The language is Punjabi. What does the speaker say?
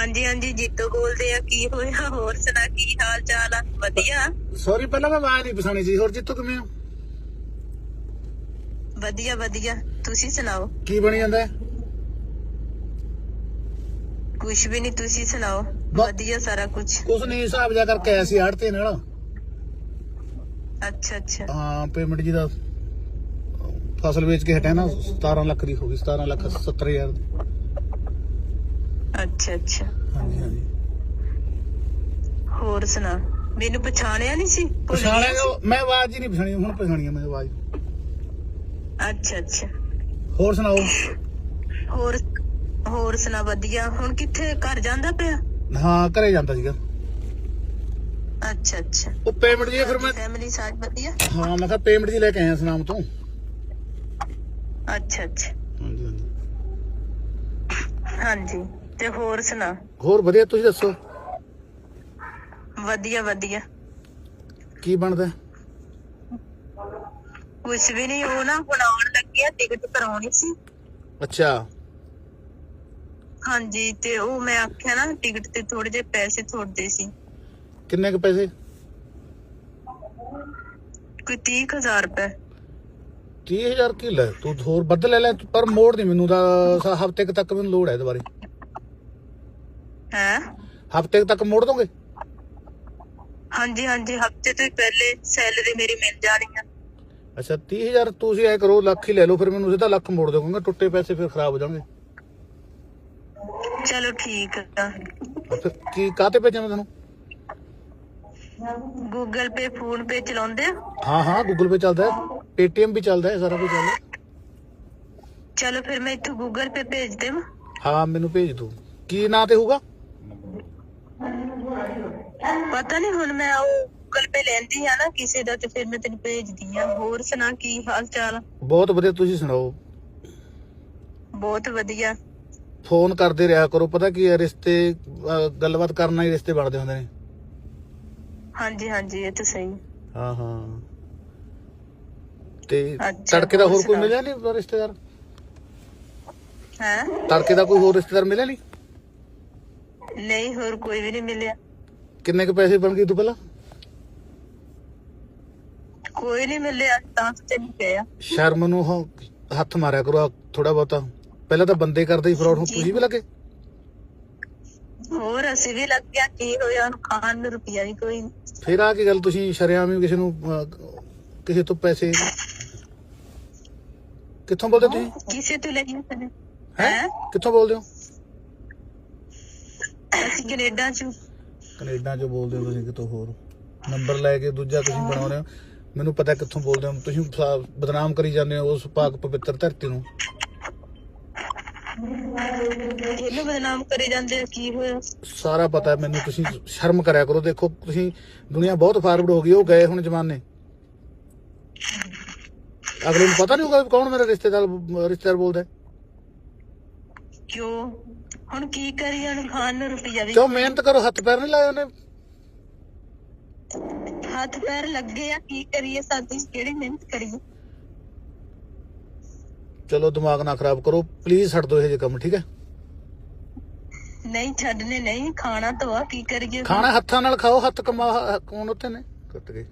ਹਾਂਜੀ ਹਾਂਜੀ ਜੀਤੋ ਬੋਲਦੇ ਆ ਕੀ ਹੋਇਆ? ਹੋਰ ਸੁਣਾ ਕੀ ਹਾਲ ਚਾਲ ਆ? ਵਧੀਆ। ਸੌਰੀ ਪਹਿਲਾਂ ਮੈਂ ਆਵਾਜ਼ ਨਹੀਂ ਪਛਾਣੀ ਸੀ। ਹੋਰ ਜਿੱਤੋ ਕਿਵੇਂ ਹੋ? ਵਧੀਆ ਵਧੀਆ। ਤੁਸੀਂ ਸੁਣਾਓ? ਕੀ ਬਣੀ ਜਾਂਦਾ? ਕੁਝ ਵੀ ਨਹੀਂ ਤੁਸੀਂ ਸੁਣਾਓ? ਵਧੀਆ ਸਾਰਾ ਕੁਝ ਕੁਛ ਨਹੀਂ ਹਿਸਾਬ ਜਾ ਕਰਕੇ ਆਇਆ ਸੀ ਆੜਤੇ ਨਾਲ। ਅੱਛਾ ਅੱਛਾ। ਹਾਂ ਪੇਮੈਂਟ ਜੀ ਦਾ ਫਸਲ ਵੇਚ ਕੇ ਹਟਿਆ ਨਾ 17 ਲੱਖ ਦੀ ਹੋ ਗਈ 17 ਲੱਖ 70 ਹਜ਼ਾਰ ਦੀ। ਅੱਛਾ ਅੱਛਾ। ਹਾਂਜੀ ਹਾਂਜੀ। ਹੋਰ ਸੁਣਾ ਮੈਨੂੰ ਪਛਾਣਿਆ ਨਹੀਂ ਸੀ? ਭੁੱਲ ਪਛਾਣਿਆ ਮੈਂ ਆਵਾਜ਼ ਹੀ ਨਹੀਂ ਪਛਾਣੀ ਹੁਣ ਪਛਾਣੀ ਆ ਮੈਂ ਆਵਾਜ਼? ਅੱਛਾ ਅੱਛਾ। ਹੋਰ ਸੁਣਾਓ? ਹੋਰ ਹੋਰ ਸੁਣਾ ਵਧੀਆ। ਹੁਣ ਕਿੱਥੇ ਘਰ ਜਾਂਦਾ ਪਿਆ? ਹਾਂ ਘਰੇ ਜਾਂਦਾ ਸੀਗਾ। ਅੱਛਾ ਅੱਛਾ। ਉਹ ਪੇਮੈਂਟ ਜੀ ਫਿਰ ਮੈਂ ਫੈਮਿਲੀ ਸਾਜ ਵਧੀਆ? ਹਾਂ ਮੈਂ ਕਿਹਾ ਪੇਮੈਂਟ ਜੀ ਲੈ ਕੇ ਆਇਆ ਸੁਨਾਮ ਤੋਂ। ਅੱਛਾ ਅੱਛਾ। ਹਾਂਜੀ ਹਾਂਜੀ। ਹਾਂਜੀ। ਤੇ ਹੋਰ ਸੁਣਾ। ਹੋਰ ਵਧੀਆ ਤੁਸੀਂ ਦੱਸੋ? ਵਧੀਆ ਵਧੀਆ। ਕੀ ਬਣਦਾ? ਕੁਛ ਵੀ ਨਹੀਂ ਉਹ ਨਾ ਹੁਣ ਆਉਣ ਲੱਗੇ ਆ ਟਿਕਟ ਕਰਾਉਣੀ ਸੀ। ਅੱਛਾ। ਹਾਂਜੀ ਤੇ ਉਹ ਮੈਂ ਆਖਿਆ ਨਾ ਟਿਕਟ ਤੇ ਥੋੜੇ ਜਿਹੇ ਪੈਸੇ ਥੋੜਦੇ ਸੀ। ਕਿੰਨੇ ਕੁ ਪੈਸੇ? ਕੋਈ 30000 ਰੁਪਏ। 30000 ਕੀ ਲੈ? ਤੂੰ ਹੋਰ ਵੱਧ ਲੈ ਲੈ ਪਰ ਮੋੜ ਨਹੀਂ ਮੈਨੂੰ ਦਾ ਹਫ਼ਤੇ ਤੱਕ ਮੈਨੂੰ ਲੋੜ ਹੈ ਦੁਬਾਰੇ ਹੈ? ਹਫ਼ਤੇ ਤੱਕ ਮੋੜ ਦੋਗੇ? ਹਾਂਜੀ ਹਾਂਜੀ ਹਫ਼ਤੇ ਤੋਂ ਹੀ ਪਹਿਲੇ ਸੈਲਰੀ ਮੇਰੀ ਮਿਲ ਜਾਣੀ ਆ। ਅੱਛਾ 30000 ਤੁਸੀਂ ਐ ਕਰੋ ਲੱਖ ਹੀ ਲੈ ਲਓ ਫਿਰ ਮੈਨੂੰ ਸਿੱਧਾ ਲੱਖ ਮੋੜ ਦੋਗੇ ਟੁੱਟੇ ਪੈਸੇ ਫਿਰ ਖਰਾਬ ਹੋ ਜਾਣਗੇ। ਚਲੋ ਠੀਕ ਆ। ਫਿਰ ਕੀ ਕਾਤੇ ਭੇਜਾਂ ਮੈਂ ਤੁਹਾਨੂੰ ਗੂਗਲ ਪੇ ਫੋਨ ਪੇ ਚਲਾਉਂਦੇ ਆ? ਹਾਂ ਹਾਂ ਗੂਗਲ ਪੇ ਚੱਲਦਾ ਹੈ। ਪੇਟੀਐਮ ਵੀ ਚੱਲਦਾ ਹੈ ਸਾਰਾ ਕੁਝ ਚੱਲਦਾ ਹੈ। ਚਲੋ ਫਿਰ ਮੈਂ ਇੱਥੋਂ ਗੂਗਲ ਪੇ ਭੇਜ ਦੇਵਾਂ। ਹਾਂ ਮੈਨੂੰ ਭੇਜ ਦੋ ਕੀ ਨਾਂ ਤੇ ਹੋਊਗਾ? ਪਤਾ ਨਹੀਂ ਹੁਣ ਮੈਂ ਉਹ ਗੂਗਲ ਪੇ ਲੈਂਦੀ ਆ ਨਾ ਕਿਸੇ ਦਾ ਤੇ ਫਿਰ ਮੈਂ ਤੈਨੂੰ ਭੇਜਦੀ ਆ। ਹੋਰ ਸੁਣਾ ਕੀ ਹਾਲ ਚਾਲ? ਬਹੁਤ ਵਧੀਆ ਤੁਸੀਂ ਸੁਣਾਓ? ਬਹੁਤ ਵਧੀਆ। ਫੋਨ ਕਰਦੇ ਰਿਹਾ ਕਰੋ। ਪਤਾ ਕੀ ਹੈ ਰਿਸ਼ਤੇ ਅਹ, ਗੱਲਬਾਤ ਕਰਨਾ ਹੀ ਰਿਸ਼ਤੇ ਬਣਦੇ ਹੁੰਦੇ ਨੇ। ਹਾਂਜੀ ਹਾਂਜੀ ਇਹ ਤਾਂ ਸਹੀ। ਹਾਂ ਹਾਂ। ਤੇ ਅੱਛਾ, ਤੜਕੇ ਦਾ ਹੋਰ ਹੋਰ ਕੋਈ ਸੁਣਾਓ। ਮਿਲਿਆ ਨਹੀਂ ਰਿਸ਼ਤੇਦਾਰ? ਹੈ? ਤੜਕੇ ਦਾ ਕੋਈ ਹੋਰ ਰਿਸ਼ਤੇਦਾਰ ਮਿਲਿਆ ਨਹੀਂ ਨਹੀਂ ਹੋਰ ਕੋਈ ਵੀ ਨਹੀਂ ਮਿਲਿਆ। ਕਿੰਨੇ ਕੁ ਪੈਸੇ ਬਣ ਗਏ ਤੂੰ ਪਹਿਲਾਂ? ਕੋਈ ਨਹੀਂ ਮਿਲਿਆ ਤਾਂ ਤਾਂ ਤੈਨੂੰ ਕਿਹਾ ਸ਼ਰਮ ਨੂੰ ਉਹ ਹੱਥ ਮਾਰਿਆ ਕਰੋ ਥੋੜਾ ਬਹੁਤਾ। ਪਹਿਲਾਂ ਤਾਂ ਬੰਦੇ ਕਰਦੇ ਹੀ ਫਰਾਡ ਹੁਣ ਤੁਸੀਂ ਵੀ ਲੱਗੇ? ਹੋਰ ਅਸੀਂ ਵੀ ਲੱਗ ਗਿਆ ਕੀ ਹੋਇਆ ਉਹਨੂੰ ਖਾਣ ਨੂੰ ਰੁਪਿਆ ਵੀ ਕੋਈ। ਫਿਰ ਆ ਕੀ ਗੱਲ ਤੁਸੀਂ ਸ਼ਰਿਆਮ ਹੀ ਕਿਸੇ ਨੂੰ ਅਹ, ਕਿਸੇ ਤੋਂ ਪੈਸੇ ਕਿੱਥੋਂ ਬੋਲਦੇ ਤੁਸੀਂ? ਕਿਸੇ ਤੋਂ ਲਈ ਤਨੇ। ਹੈ? ਕਿੱਥੋਂ ਬੋਲਦੇ ਹੋ? ਅਸੀਂ ਕੈਨੇਡਾ ਚ। ਕੈਨੇਡਾ ਚੋਂ ਬੋਲਦੇ ਹੋ ਤੁਸੀਂ ਕਿਤੋਂ ਹੋਰ। ਨੰਬਰ ਲੈ ਕੇ ਦੂਜਾ ਤੁਸੀਂ ਬਣਾਉਂਦੇ ਹੋ। ਮੈਨੂੰ ਪਤਾ ਕਿੱਥੋਂ ਬੋਲਦੇ ਹੋ। ਤੁਸੀਂ ਬਦਨਾਮ ਕਰੀ ਜਾਂਦੇ ਹੋ ਉਸ ਪਾਕ ਪਵਿੱਤਰ ਧਰਤੀ ਨੂੰ। ਇਹਨੂੰ ਬਦਨਾਮ ਕਰੇ ਜਾਂਦੇ ਆ, ਕੀ ਹੋਇਆ? ਸਾਰਾ ਪਤਾ ਮੈਨੂੰ। ਤੁਸੀਂ ਸ਼ਰਮ ਕਰਿਆ ਕਰੋ। ਦੇਖੋ ਤੁਸੀਂ ਦੁਨੀਆ ਬਹੁਤ ਫਾਰਵਰਡ ਹੋ ਗਈ ਉਹ ਗਏ ਹੁਣ ਜ਼ਮਾਨੇ। ਅਗਲੇ ਨੂੰ ਪਤਾ ਨਹੀਂ ਹੋਗਾ ਕੌਣ ਮੇਰਾ ਰਿਸ਼ਤੇਦਾਰ ਰਿਸ਼ਤੇਦਾਰ ਬੋਲਦਾ। ਕਿਉਂ? ਹੁਣ ਕੀ ਕਰੀਏ ਉਹਨੂੰ ਖਾਣ ਨੂੰ ਰੁਪਿਆ ਵੀ ਕਿਉਂ ਮਿਹਨਤ ਕਰੋ ਹੱਥ ਪੈਰ ਨਹੀਂ ਲਾਏ ਉਹਨੇ? ਹੱਥ ਪੈਰ ਲੱਗੇ ਆ ਕੀ ਕਰੀਏ ਸਾਡੀ ਕਿਹੜੀ ਮਿਹਨਤ ਕਰੀਏ। ਚਲੋ ਦਿਮਾਗ ਨਾ ਖਰਾਬ ਕਰੋ ਪਲੀਜ਼ ਛੱਡ ਦਿਓ ਇਹ ਜਿਹੇ ਕੰਮ ਠੀਕ ਹੈ? ਨਹੀਂ ਛੱਡਨੇ ਨਹੀਂ ਖਾਣਾ ਤਾਂ ਆ ਕੀ ਕਰੀਏ ਖਾਣਾ ਹੱਥਾਂ ਨਾਲ ਖਾਓ ਹੱਥ ਕਮਾ ਕੌਣ ਉੱਥੇ ਨੇ? ਕੱਟ ਗਏ।